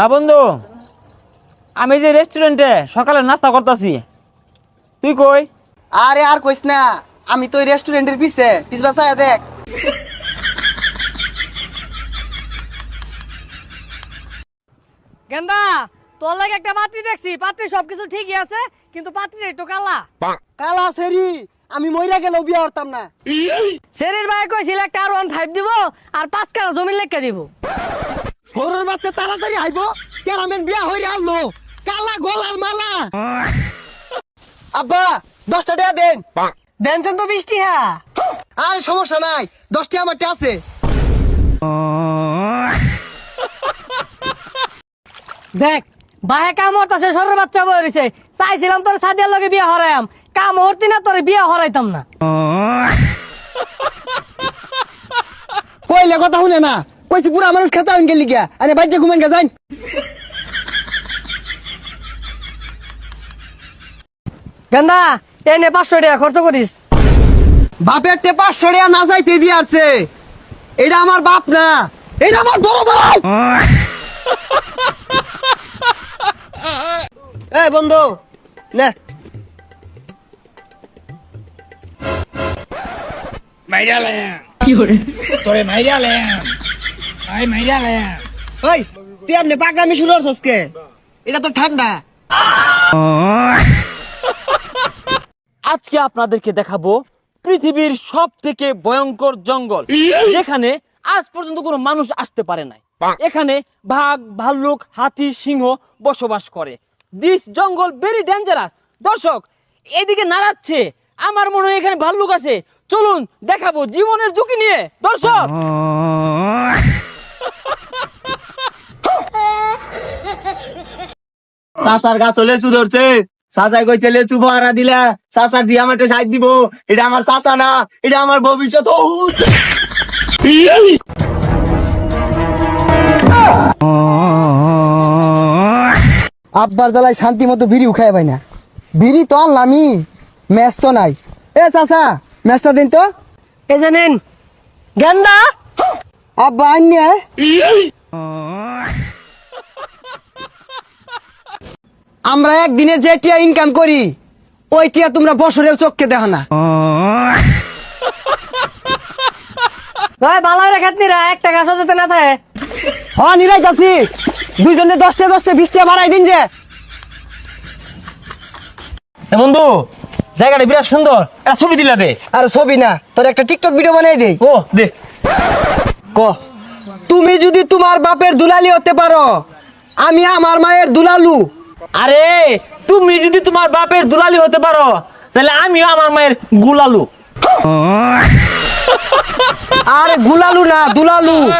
হ্যাঁ বন্ধু আমি যে রেস্টুরেন্টে সকালে নাস্তা করতেছি তুই কই? আরে আর কইস না আমি তো রেস্টুরেন্টের পিছে পিছ বাসায় দেখ। গেন্দা তোর লাগে একটা পাত্রী দেখছি পাত্রী সবকিছু ঠিকই আছে কিন্তু পাত্রী একটু কালা। কালা সেরি আমি মইরা গেলেও বিয়া করতাম না। শরীর ভাই কইছিল একটা আর ওয়ান ফাইভ দিব আর পাঁচ কাটা জমির লেখা দিব। সরুর বাচ্চা তাড়াতাড়ি আইব। ক্যারামেন বিয়া হইরে আনলো। কালা গলার মালা। আব্বা দশটা টাকা দেন। দেনছেন তো বৃষ্টি আর সমস্যা নাই দশটি আমারটা আছে। দেখ বাহে কাম হরতাছে সরের বাচ্চা বই রইছে। চাইছিলাম তোর সাদিয়ার লগে বিয়া হরাইম কাম হরতি না তোর বিয়া হরাইতাম না। কইলে কথা শুনে না। কইছি পুরা মানুষ খেতে হইন গেলি গিয়া আরে বাইজে ঘুমেন গে যাইন। গেন্দা এনে পাঁচশো টাকা খরচ করিস। বাপের টে পাঁচশো টাকা না যাইতে দিয়ে আছে এটা আমার বাপ না এটা আমার বড় ভাই। এই বন্ধু নে। মাইরালে তোরে মাইরালে আই মাইরালে ওই তুই আপনি পাগলামি শুরু করছস কে? এটা তো ঠান্ডা। আজকে আপনাদেরকে দেখাবো পৃথিবীর সব থেকে ভয়ঙ্কর জঙ্গল যেখানে আজ পর্যন্ত কোনো মানুষ আসতে পারে নাই। এখানে বাঘ ভাল্লুক হাতি সিংহ বসবাস করে। দিস জঙ্গল ভেরি ডেঞ্জারাস দর্শক এদিকে নাড়াচ্ছে। আমার মনে হয় এখানে ভাল্লুক আছে। চলুন দেখাবো জীবনের ঝুঁকি নিয়ে। দর্শক! চাচার গাছ লেচু ধরছে। চাচাই কইছে লেচু ভাড়া দিলা চাচার দিয়ে আমাকে সাইড দিব। এটা আমার চাচা না এটা আমার ভবিষ্যৎ আব্বার জ্বালায় শান্তি মতো বিড়ি উখায় পাই না। বিড়ি তো আনলামই ম্যাচ তো নাই। এ চাচা ম্যাচটা দিন তো। এই যে নিন গেন্দা। আব্বা আইনে আমরা একদিনে যে টিয়া ইনকাম করি ওই টিয়া তোমরা বছরেও চোখকে দেখো না। ভালো একটা গাছ যেতে না থাকে হ নিরাই যাচ্ছি। দুইজনে দশটা দশটা বিশটা বাড়াই দিন যে। বন্ধু জায়গাটা বিরাট সুন্দর। একটা ছবি দিলা দে। আর ছবি না তোর একটা টিকটক ভিডিও বানাই দেই ও দে। ক? তুমি যদি তোমার বাপের দুলালি হতে পারো আমি আমার মায়ের দুলালু। আরে, তুমি যদি তোমার বাপের দুলালি হতে পারো, তাহলে আমিও আমার মায়ের গুলালু। আরে গুলালু না, দুলালু।